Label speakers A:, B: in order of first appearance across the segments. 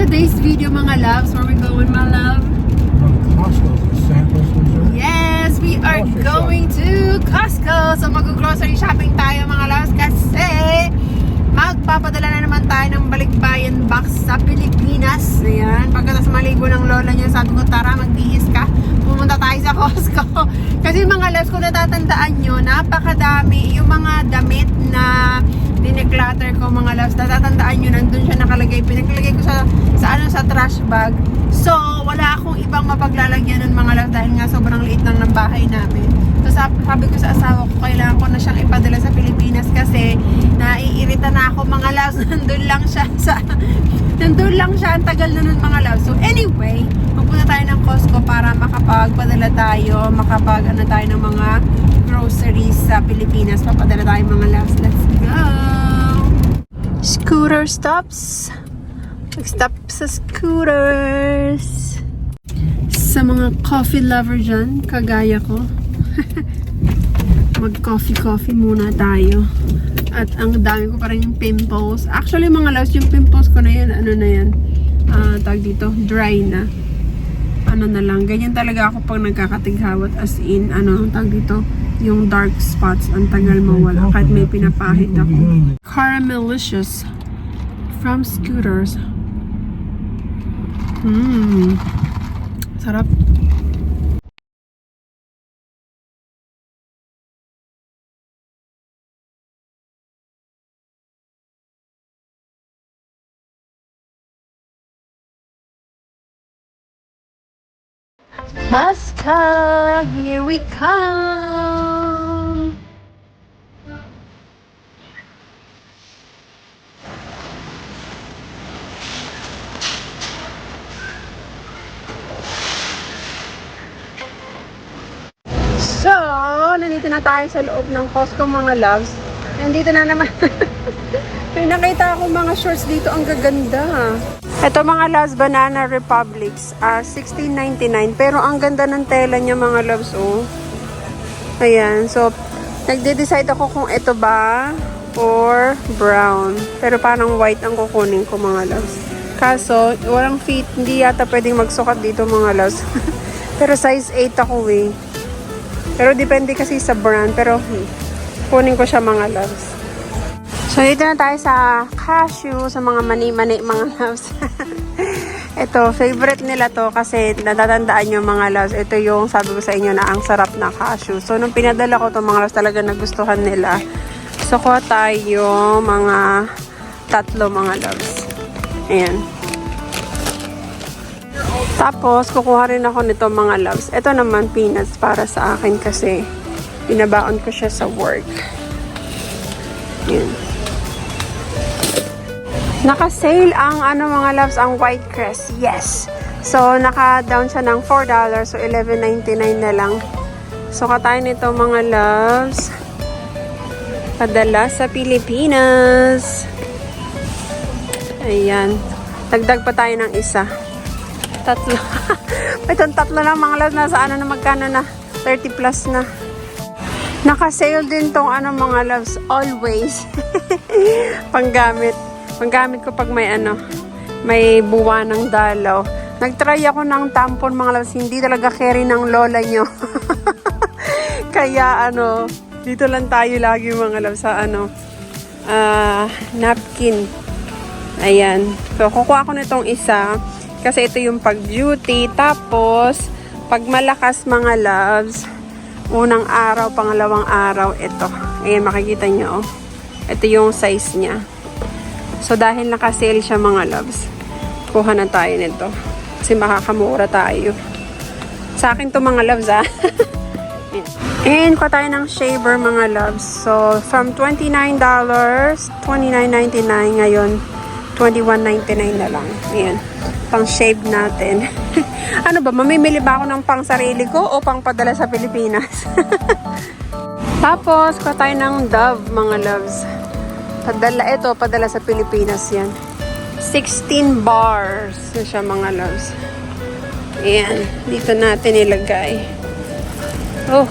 A: today's video mga loves, where we going my love? Yes, we are going to Costco. So mag-grocery shopping tayo mga loves kasi magpapadala na naman tayo ng balikbayan box sa Pilipinas. Ayan, pagkatapos maligo ng lola niya, sabi ko, tara, magbihis ka. Pumunta tayo sa Costco. Kasi mga loves, kung natatandaan nyo, napakadami yung mga damit na dineclutter ko mga loves. Natatandaan nyo, nandun siya nakalagay. Pinaglagay ko sa, sa, ano, sa trash bag. So, wala akong ibang mapaglalagyan ng mga loves dahil nga sobrang liit lang ng bahay namin. So, sab- sabi ko sa asawa ko, kailangan ko na siyang ipadala sa Pilipinas kasi naiirita na ako mga loves. Nandun lang siya sa... Nandun lang siya. Ang tagal na nun mga loves. So, anyway, magpunta tayo ng Costco para makapagpadala tayo, makapag ano tayo ng mga groceries sa Pilipinas. Papadala tayo mga loves. Let's go! Scooter stops. Nag-stop sa scooters. Sa mga coffee lover dyan, kagaya ko, mag-coffee-coffee muna tayo. At ang dami ko pa rin yung pimples. Actually, mga loves, yung pimples ko na yan, ano na yan, ah tawag dito, dry na. Ano na lang, ganyan talaga ako pag nagkakatighawat as in, ano, tawag dito, yung dark spots, ang tagal mawala kahit may pinapahid ako. Caramelicious from Scooters. Mmm. Sarap. Masca, here we come. So, nandito na tayo sa loob ng Costco mga loves. Nandito na naman. May nakita ako mga shorts dito, ang gaganda. Ito mga loves, Banana Republics, ah 16.99. Pero ang ganda ng tela niya mga loves, oh. Ayan, so, nagde-decide ako kung ito ba or brown. Pero parang white ang kukunin ko mga loves. Kaso, walang feet, hindi yata pwedeng magsukat dito mga loves. Pero size 8 ako eh. Pero depende kasi sa brand. Pero hmm, kunin ko siya mga loves. So dito na tayo sa cashew, sa mga mani-mani mga loves. Ito, favorite nila to kasi natatandaan nyo mga loves. Ito yung sabi ko sa inyo na ang sarap na cashew. So nung pinadala ko to mga loves talaga nagustuhan nila. So kuha tayo mga tatlo mga loves. Ayan. Tapos, kukuha rin ako nito mga loves. Ito naman, peanuts para sa akin kasi pinabaon ko siya sa work. Yun. Naka-sale ang ano mga loves, ang white crest. Yes. So, naka-down siya ng $4. So, $11.99 na lang. So, katayin nito mga loves. Padala sa Pilipinas. Ayan. Dagdag pa tayo ng isa. Tatlo. Itong tatlo lang mga loves. Nasa ano na magkano na? 30 plus na. Naka-sale din tong ano mga loves. Always. Panggamit. Panggamit ko pag may ano. May buwa ng dalaw. Nagtry ako ng tampon mga loves. Hindi talaga carry ng lola nyo. Kaya ano. Dito lang tayo lagi mga loves sa ano. ah napkin. Ayan. So, kukuha ko nitong isa. Kasi ito yung pag-beauty. Tapos, pag malakas mga loves, unang araw, pangalawang araw, ito. Ayan, makikita nyo. Oh. Ito yung size niya. So, dahil nakasale siya mga loves, kuha na tayo nito. Kasi makakamura tayo. Sa akin to mga loves, ah. And, kuha tayo ng shaver mga loves. So, from $29, $29.99 ngayon, $21.99 na lang. Ayan. Pang shave natin. ano ba, mamimili ba ako ng pang sarili ko o pang padala sa Pilipinas? Tapos, kuha tayo ng Dove, mga loves. Padala, ito, padala sa Pilipinas yan. 16 bars na siya, mga loves. Ayan. Dito natin ilagay. Oh.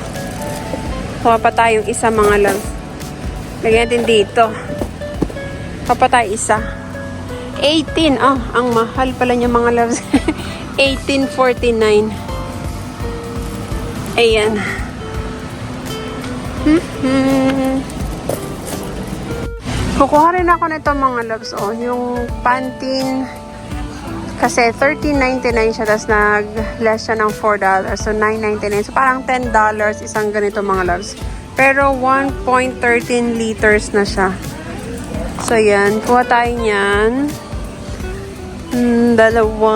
A: Kuha pa tayong isa, mga loves. Lagyan natin dito. Kuha isa. 18. Ah, ang mahal pala niya mga loves. 1849. Ayan. Hmm. Kukuha rin ako nito mga loves. Oh, yung Pantene. Kasi 13.99 siya. Tapos nag-less siya ng $4. So, 9.99. So, parang $10 isang ganito mga loves. Pero 1.13 liters na siya. So, yan. Kuha tayo niyan. Mm, dalawa.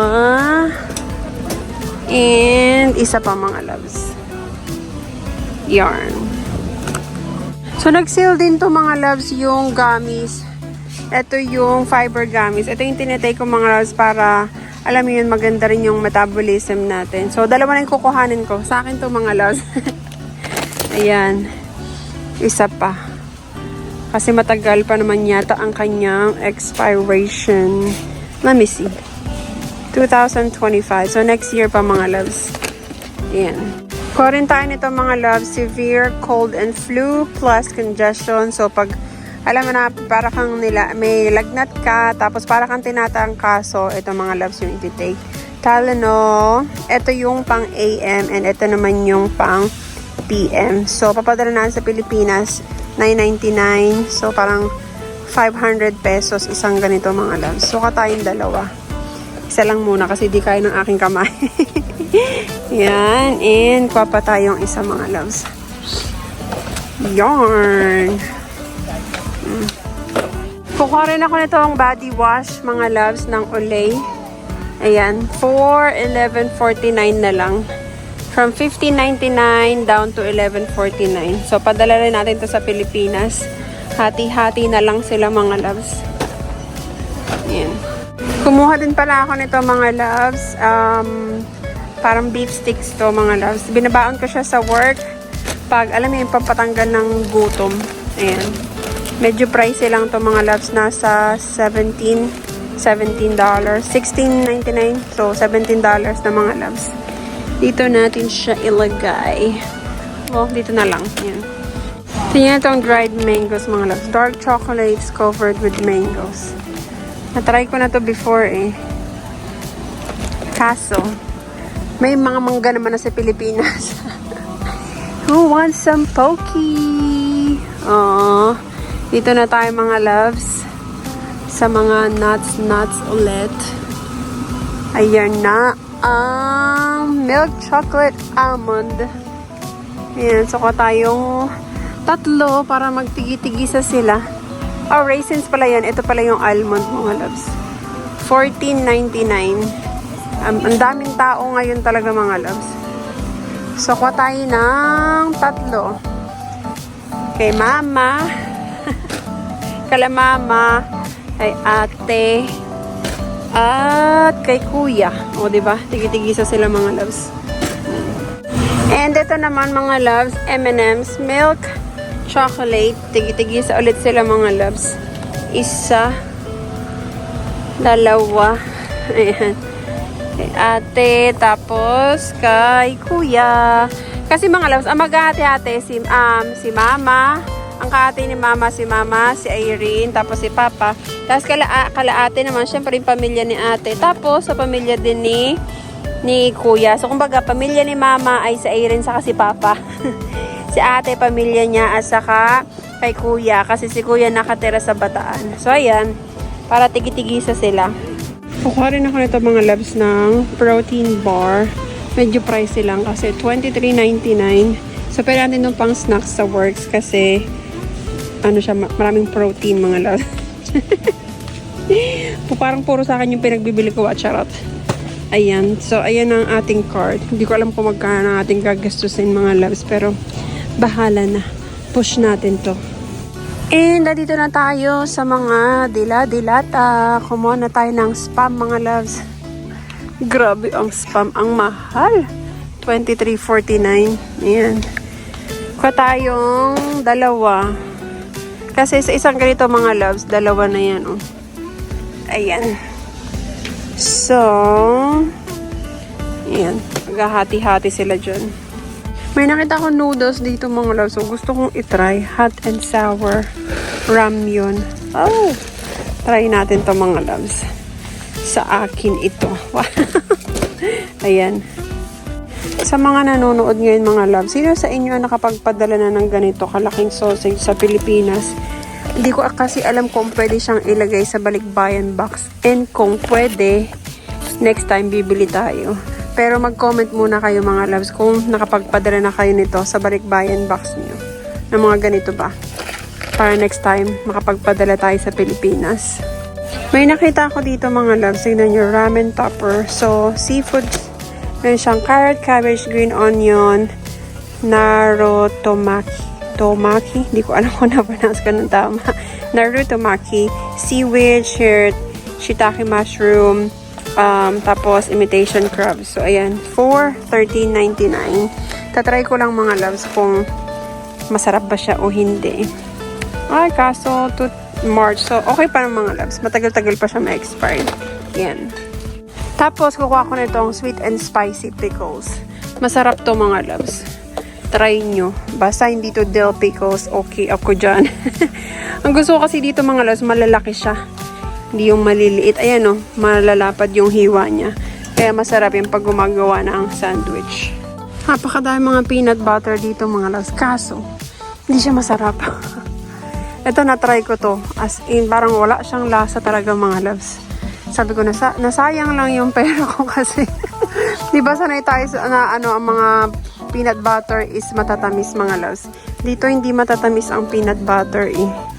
A: And isa pa mga loves. Yarn. So, nag-sale din to mga loves yung gummies. Ito yung fiber gummies. Ito yung tinitake ko mga loves para alam mo yun, maganda rin yung metabolism natin. So, dalawa na yung kukuhanin ko. Sa akin to mga loves. Ayan. Isa pa. Kasi matagal pa naman yata ang kanyang expiration. Let me see. 2025. So, next year pa mga loves. Ayan. Quarantine ito mga loves. Severe cold and flu plus congestion. So, pag alam mo na, para kang nila, may lagnat ka, tapos para kang tinatangkaso, ito mga loves yung iti-take. Tylenol, ito yung pang AM and ito naman yung pang PM. So, papadala na sa Pilipinas, 9.99. So, parang 500 pesos isang ganito mga loves. So, tayong dalawa. Isa lang muna kasi di kaya ng aking kamay. Yan. And, kuha pa tayong isa mga loves. Yarn. Mm. Kukuha rin ako nito ang body wash mga loves ng Olay. Ayan. 4 11.49 na lang. From 15.99 down to 11.49. So, padala rin natin to sa Pilipinas. Hati-hati na lang sila mga loves. Yan. Kumuha din pala ako nito mga loves. Um, parang beef sticks to mga loves. Binabaon ko siya sa work. Pag, alam mo yung pampatanggal ng gutom. Ayan. Medyo pricey lang to mga loves. Nasa 17 $17. $16.99. So, $17 na mga loves. Dito natin siya ilagay. Well, dito na lang. Yan. Tingnan itong dried mangoes, mga loves. Dark chocolates covered with mangoes. Natry ko na to before eh. Kaso, may mga mangga naman na sa Pilipinas. Who wants some pokey? Aww. Dito na tayo mga loves. Sa mga nuts, nuts ulit. Ayan na ang milk chocolate almond. Ayan, so ko tayong tatlo para magtigi-tigisa sila. Oh, raisins pala yan. Ito pala yung almond mga loves. $14.99. Um, ang daming tao ngayon talaga mga loves. So, kuha tayo ng tatlo. Kay mama. Kala mama. Kay ate. At kay kuya. O, di ba? Tigi-tigisa sila mga loves. And ito naman mga loves, M&M's milk chocolate. Tigi-tigisa ulit sila mga loves. Isa. Dalawa. Ayan. Ate. Tapos kay kuya. Kasi mga loves, ang maghahati-hati si, um, si mama, ang kaate ni mama, si mama, si Irene, tapos si papa. Tapos kala, kalaate naman, syempre yung pamilya ni ate. Tapos sa pamilya din ni ni kuya. So kumbaga, pamilya ni mama ay si Irene saka si papa. si ate, pamilya niya, at saka kay kuya. Kasi si kuya nakatira sa bataan. So ayan, para tigi-tigisa sila. Kukuha rin ako nito mga labs ng protein bar. Medyo pricey lang kasi $23.99. So, pwede natin nung pang snacks sa works kasi ano siya, ma- maraming protein mga. Po, parang puro sa akin yung pinagbibili ko at charot. Ayan. So, ayan ang ating card. Hindi ko alam kung magkano ang ating gagastusin mga loves. Pero, bahala na. Push natin to. And, nandito na tayo sa mga dila-dilata. Kumuha na tayo ng spam mga loves. Grabe ang spam. Ang mahal. $23.49. Ayan. Kuha tayong dalawa. Kasi sa isang ganito mga loves, dalawa na yan. Oh. Ayan. So, ayan. Maghahati-hati sila dyan. May nakita ko noodles dito mga loves. So, gusto kong itry. Hot and sour ramyun. Oh! Try natin to mga loves. Sa akin ito. Ayan. Sa mga nanonood ngayon mga loves, sino sa inyo ang nakapagpadala na ng ganito kalaking sausage sa Pilipinas? Hindi ko kasi alam kung pwede siyang ilagay sa balikbayan box. And kung pwede, next time bibili tayo. Pero mag-comment muna kayo mga loves kung nakapagpadala na kayo nito sa balikbayan box niyo. Ng mga ganito ba? Para next time, makapagpadala tayo sa Pilipinas. May nakita ako dito mga loves. Tignan nyo, ramen topper. So, seafood. Meron siyang carrot, cabbage, green onion, narotomaki. Tomaki? Hindi ko alam kung na-pronounce ko ng tama. Narutomaki, seaweed, shirt, shiitake mushroom, um, tapos imitation crab. So, ayan. For $13.99. Tatry ko lang mga loves kung masarap ba siya o hindi. Ay, kaso to March. So, okay pa ng mga loves. Matagal-tagal pa siya ma-expire. Yan. Tapos, kukuha ko na itong sweet and spicy pickles. Masarap to mga loves. Try nyo. Basta hindi to dill pickles, okay ako dyan. Ang gusto ko kasi dito mga loves, malalaki siya. Hindi yung maliliit. Ayan o, malalapad yung hiwa niya. Kaya masarap yung pag gumagawa ng sandwich. Napakadami mga peanut butter dito mga loves. Kaso, hindi siya masarap. Ito na-try ko to. As in, parang wala siyang lasa talaga mga loves. Sabi ko, nasa, nasayang lang yung pera ko kasi. Di ba sanay tayo sa na, ano, ang mga peanut butter is matatamis mga loves. Dito hindi matatamis ang peanut butter eh.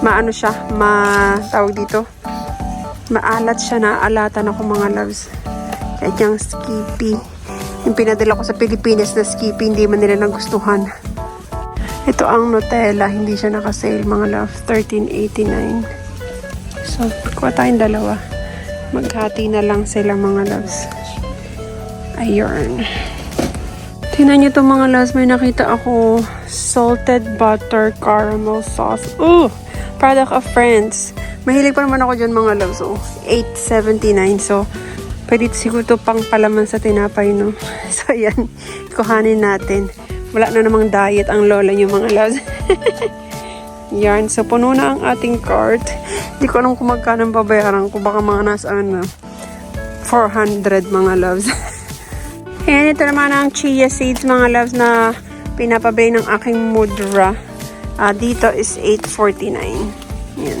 A: Maano siya, ma, tawag dito, maalat siya na alatan ako mga loves. Kaya diyang skippy. Yung pinadala ko sa Pilipinas na skippy, hindi man nila nagustuhan. Ito ang Nutella, hindi siya nakasale mga love, 13.89. So, kuha tayong dalawa. Maghati na lang sila mga loves. Ayun. Tingnan nyo itong mga loves, may nakita ako salted butter caramel sauce. Ooh! Product of Friends. Mahilig pa naman ako dyan mga loves. Oh, 8.79. So, pwede siguro ito pang palaman sa tinapay, no? So, yan. Kuhanin natin. Wala na namang diet ang lola nyo mga loves. Yan. So, puno na ang ating cart. Hindi ko alam kung magkano babayaran ko. Baka mga nasa ano, 400 mga loves. Ayan, ito naman ang chia seeds mga loves na pinapabay ng aking mudra. Ah, dito is 8.49. Yan.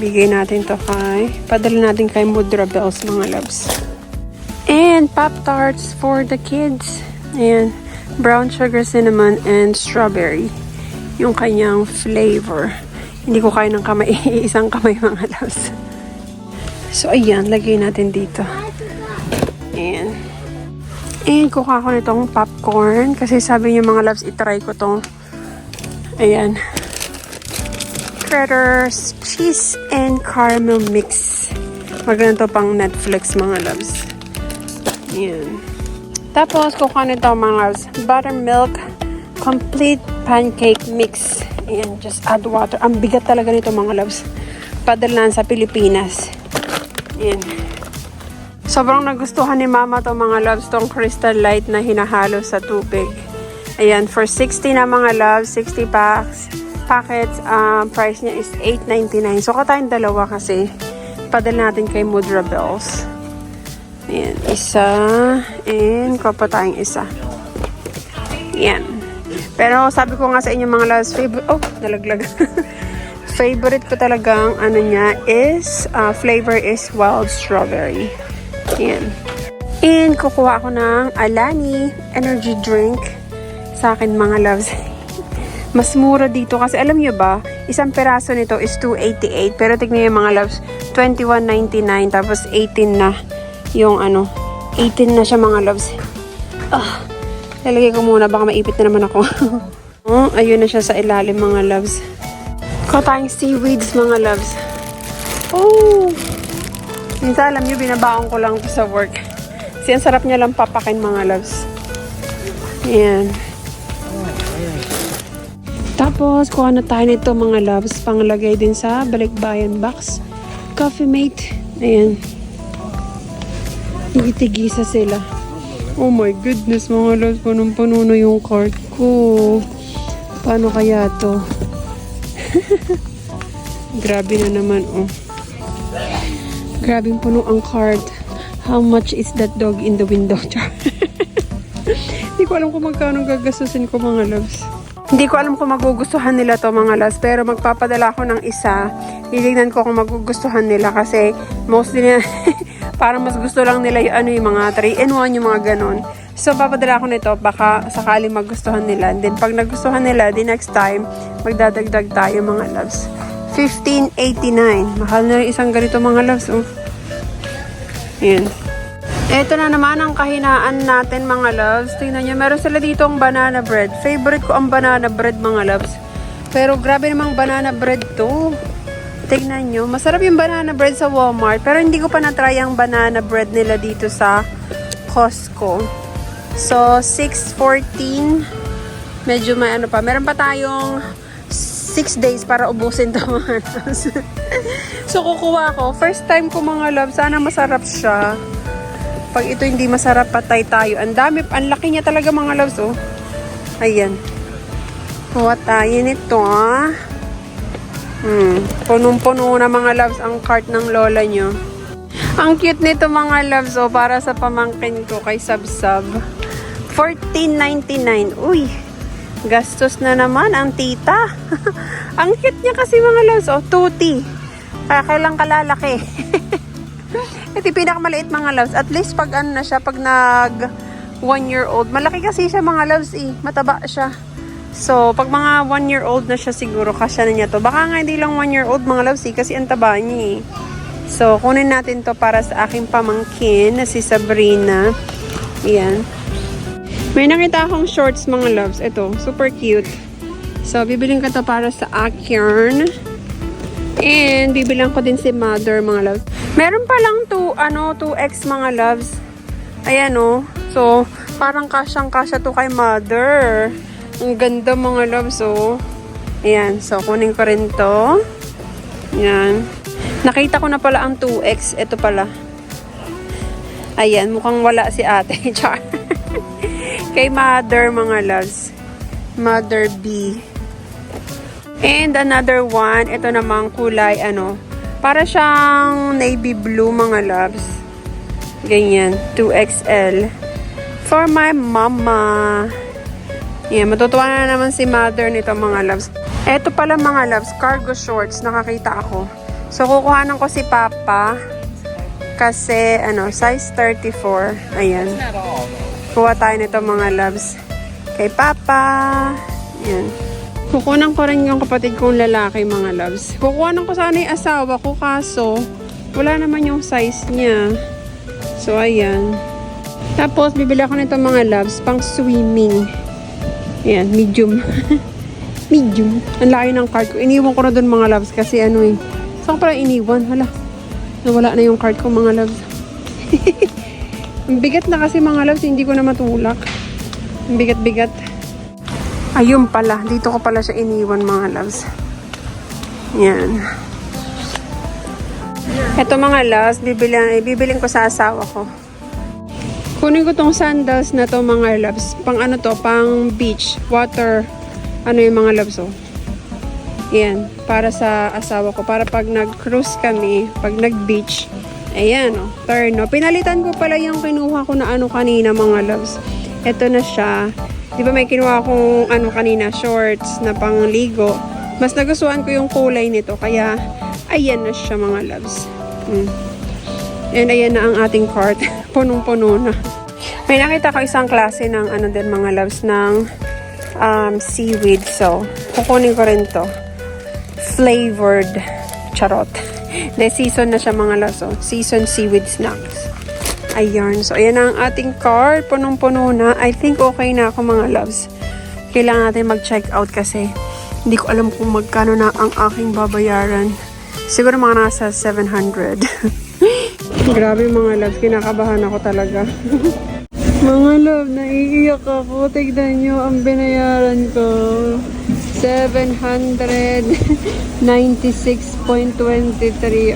A: Bigay natin to kay, padala natin kay Mudra Bells mga loves. And Pop-Tarts for the kids. Ayan. Brown sugar cinnamon and strawberry. Yung kanyang flavor. Hindi ko kaya ng kamay, isang kamay mga loves. So, ayan. Lagay natin dito. Ayan. And kuha ko nitong popcorn. Kasi sabi niyo mga loves, itry ko tong ayan. Critters cheese and caramel mix. Maganda to pang Netflix mga loves. Ayan. Tapos, kukuha nito mga loves. Buttermilk complete pancake mix. Ayan, just add water. Ang bigat talaga nito mga loves. Padalan sa Pilipinas. Ayan. Sobrang nagustuhan ni Mama to mga loves tong crystal light na hinahalo sa tubig. Ayan, for 60 na mga loves, 60 packs, packets, um, price niya is 8.99. So, katayong dalawa kasi. Padala natin kay Mudra Bells. Ayan, isa. And, kuha pa tayong isa. Ayan. Pero, sabi ko nga sa inyo mga loves, favorite, oh, nalaglag. favorite ko talagang, ano niya, is, uh, flavor is wild strawberry. Ayan. And, kukuha ako ng Alani energy drink sa akin mga loves. Mas mura dito kasi alam nyo ba, isang peraso nito is 288 pero tignan yung mga loves, 21.99 tapos 18 na yung ano, 18 na siya mga loves. Ah, lalagay ko muna baka maipit na naman ako. oh, ayun na siya sa ilalim mga loves. Kuha tayong seaweeds mga loves. Oh! Minsan alam nyo, binabaon ko lang sa work. Kasi ang sarap niya lang papakin mga loves. Ayan. Tapos, kuha na tayo nito mga loves. Panglagay din sa balikbayan box. Coffee mate. Ayan. Igitigisa sila. Oh my goodness mga loves. Punong-puno na yung cart ko. Paano kaya to? Grabe na naman, oh. Grabing puno ang cart. How much is that dog in the window? Char. Ko alam kung magkano gagastusin ko mga loves. Hindi ko alam kung magugustuhan nila to mga loves. Pero magpapadala ko ng isa. Titignan ko kung magugustuhan nila kasi mostly na parang mas gusto lang nila yung ano yung mga 3 in 1 yung mga ganon. So papadala ko nito baka sakali magustuhan nila. And then pag nagustuhan nila, the next time magdadagdag tayo mga loves. 1589. Mahal na rin isang ganito mga loves. Oh. Ayan. Ito na naman ang kahinaan natin mga loves. Tingnan nyo, meron sila dito ang banana bread. Favorite ko ang banana bread mga loves. Pero grabe namang banana bread to. Tingnan nyo, masarap yung banana bread sa Walmart. Pero hindi ko pa na-try ang banana bread nila dito sa Costco. So, 6.14. Medyo may ano pa. Meron pa tayong 6 days para ubusin to mga loves. so, kukuha ko. First time ko mga loves. Sana masarap siya. Pag ito hindi masarap, patay tayo. Ang dami, ang laki niya talaga mga loves, oh. Ayan. Kuha tayo nito, ah. Hmm. Punong-puno na mga loves ang cart ng lola nyo. Ang cute nito mga loves, oh, para sa pamangkin ko kay Sabsab. 14.99. Uy, gastos na naman ang tita. ang cute niya kasi mga loves, oh, tuti. Kaya kailang kalalaki. Ito yung pinakamaliit mga loves. At least pag ano na siya, pag nag one year old. Malaki kasi siya mga loves eh. Mataba siya. So, pag mga one year old na siya siguro, kasya na niya to. Baka nga hindi lang one year old mga loves eh, kasi ang taba niya eh. So, kunin natin to para sa aking pamangkin na si Sabrina. Ayan. May nakita akong shorts mga loves. Ito, super cute. So, bibiling ko to para sa akin. And, bibilang ko din si mother, mga loves. Meron pa lang to, ano, 2X, mga loves. Ayan, oh. So, parang kasyang-kasya to kay mother. Ang ganda, mga loves, oh. Ayan. So, kunin ko rin to. Ayan. Nakita ko na pala ang 2X. Ito pala. Ayan, mukhang wala si ate. Char. kay mother, mga loves. Mother B. And another one, ito namang kulay, ano, para siyang navy blue mga loves. Ganyan, 2XL. For my mama. Yan, matutuwa na naman si mother nito mga loves. Ito pala mga loves, cargo shorts, nakakita ako. So, kukuhanan ko si Papa. Kasi, ano, size 34. Ayan. Kuha tayo nito mga loves. Kay Papa. Yan. Kukunan ko rin yung kapatid kong lalaki, mga loves. Kukunan ko sana yung asawa ko, kaso wala naman yung size niya. So, ayan. Tapos, bibili ako nito mga loves, pang swimming. Ayan, medium. medium. Ang layo ng card ko. Iniwan ko na doon mga loves kasi ano eh. Saan ko pala iniwan? Hala. Nawala na yung card ko mga loves. Ang bigat na kasi mga loves, hindi ko na matulak. Ang bigat-bigat. Ayun pala. Dito ko pala siya iniwan mga loves. Yan. Ito mga loves, bibiling, bibiling ko sa asawa ko. Kunin ko tong sandals na to mga loves. Pang ano to, pang beach, water, ano yung mga loves oh. Yan, para sa asawa ko. Para pag nag-cruise kami, pag nag-beach, ayan oh, turn oh. Pinalitan ko pala yung kinuha ko na ano kanina mga loves. Ito na siya. Di ba may kinuha akong ano kanina, shorts na pangligo. Mas nagustuhan ko yung kulay nito. Kaya, ayan na siya mga loves. Mm. And ayan na ang ating cart. Punong-puno na. May nakita ko isang klase ng ano din mga loves ng um, seaweed. So, kukunin ko rin to. Flavored charot. De season na siya mga loves. Oh. Season seaweed snacks. Ayan. So, ayan ang ating cart. Punong-puno na. I think okay na ako mga loves. Kailangan natin mag-check out kasi hindi ko alam kung magkano na ang aking babayaran. Siguro mga nasa 700. Grabe mga love, kinakabahan ako talaga. mga love, naiiyak ako. Tignan nyo ang binayaran ko. 796.23.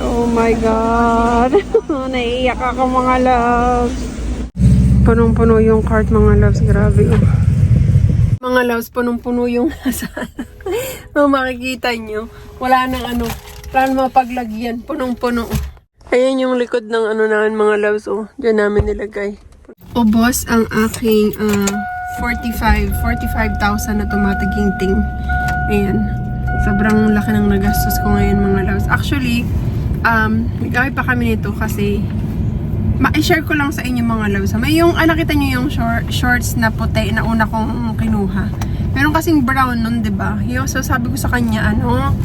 A: Oh my God. naiiyak ako mga love. Punong-puno yung cart mga loves. Grabe. Oh. Mga loves, punong-puno yung nasa. Kung makikita nyo, wala nang ano, Plan mo paglagyan, punong-puno. Ayan yung likod ng ano namin mga loves, oh. Diyan namin nilagay. Ubos ang aking ah, 45, 45,000 na tumataginting. Ayan. Sobrang laki ng nagastos ko ngayon mga loves. Actually, um, nagkakay pa kami nito kasi ma-share ko lang sa inyo mga loves. May yung, ah, nakita nyo yung short, shorts na puti na una kong kinuha. Meron kasing brown nun, di ba? So sabi ko sa kanya, ano,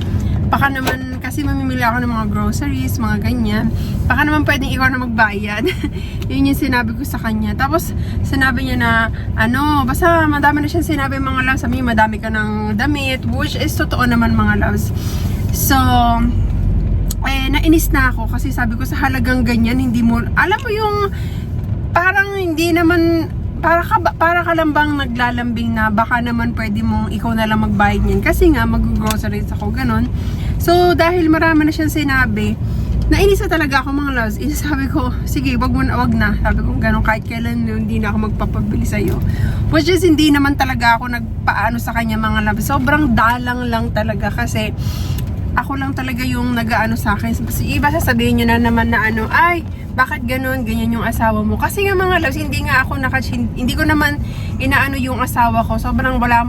A: baka naman, kasi mamimili ako ng mga groceries, mga ganyan. Baka naman pwedeng ikaw na magbayad. Yun yung sinabi ko sa kanya. Tapos, sinabi niya na, ano, basta madami na siyang sinabi mga loves. Sabi niya, madami ka ng damit, which is totoo naman mga loves. So, eh, nainis na ako kasi sabi ko sa halagang ganyan, hindi mo, alam mo yung, parang hindi naman, para ka, para ka lang bang naglalambing na baka naman pwede mong ikaw na lang magbayad niyan. Kasi nga, mag-groceries ako, ganon. So, dahil marami na siyang sinabi, nainis na talaga ako mga loves. Sabi ko, sige, wag mo na, wag na. Sabi ko, ganon, kahit kailan hindi na ako magpapabili sa'yo. Which is, hindi naman talaga ako nagpaano sa kanya mga loves. Sobrang dalang lang talaga kasi, ako lang talaga yung nagaano sa akin. Kasi iba sasabihin nyo na naman na ano, ay, bakit ganun, ganyan yung asawa mo. Kasi nga mga loves, hindi nga ako naka, hindi ko naman inaano yung asawa ko. Sobrang wala,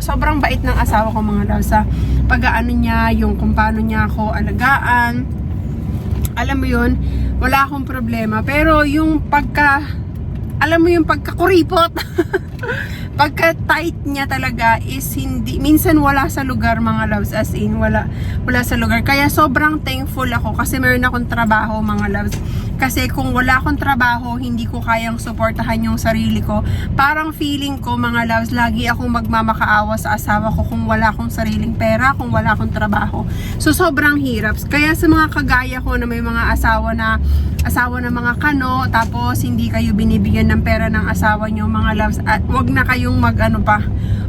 A: sobrang bait ng asawa ko mga loves. Sa pag-aano niya, yung kung paano niya ako alagaan. Alam mo yun, wala akong problema. Pero yung pagka, alam mo yung pagkakuripot. pagka tight niya talaga is hindi minsan wala sa lugar mga loves as in wala wala sa lugar kaya sobrang thankful ako kasi meron akong trabaho mga loves kasi kung wala akong trabaho hindi ko kayang suportahan yung sarili ko. Parang feeling ko mga loves lagi akong magmamakaawa sa asawa ko kung wala akong sariling pera kung wala akong trabaho. So sobrang hirap. Kaya sa mga kagaya ko na may mga asawa na asawa na mga kano tapos hindi kayo binibigyan ng pera ng asawa nyo mga loves at wag na kayong mag ano pa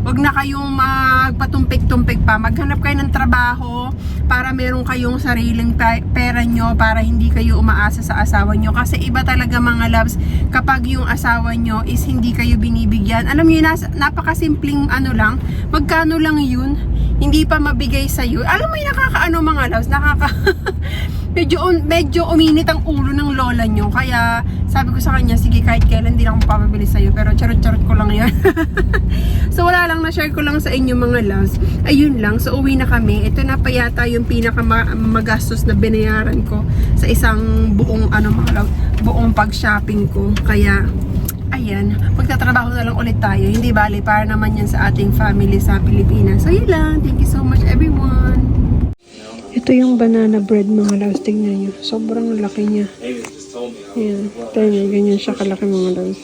A: wag na kayong magpatumpik-tumpik pa. Maghanap kayo ng trabaho para meron kayong sariling pe- pera nyo para hindi kayo umaasa sa asawa nyo. Kasi iba talaga mga loves kapag yung asawa nyo is hindi kayo binibigyan. Alam nyo nas, napakasimpleng ano lang. Magkano lang yun? Hindi pa mabigay sa'yo. Alam mo yung nakakaano mga loves nakaka medyo un- medyo uminit ang ulo ng lola nyo. Kaya sabi ko sa kanya, sige kahit kailan hindi na ako mapapabili sa'yo. Pero charot-charot ko lang yan. so wala lang, na-share ko lang sa inyo mga loves. Ayun lang, so uwi na kami. Ito na pa yata yung pinaka ma- magastos na binayaran ko sa isang buong ano mga loves, buong pag-shopping ko. Kaya ayan, magtatrabaho na lang ulit tayo. Hindi bali, para naman yan sa ating family sa Pilipinas. So yun lang, thank you so much everyone. Ito yung banana bread mga loves. Tingnan nyo. Sobrang laki niya. Ayan. Tingnan. Ganyan siya kalaki mga loves.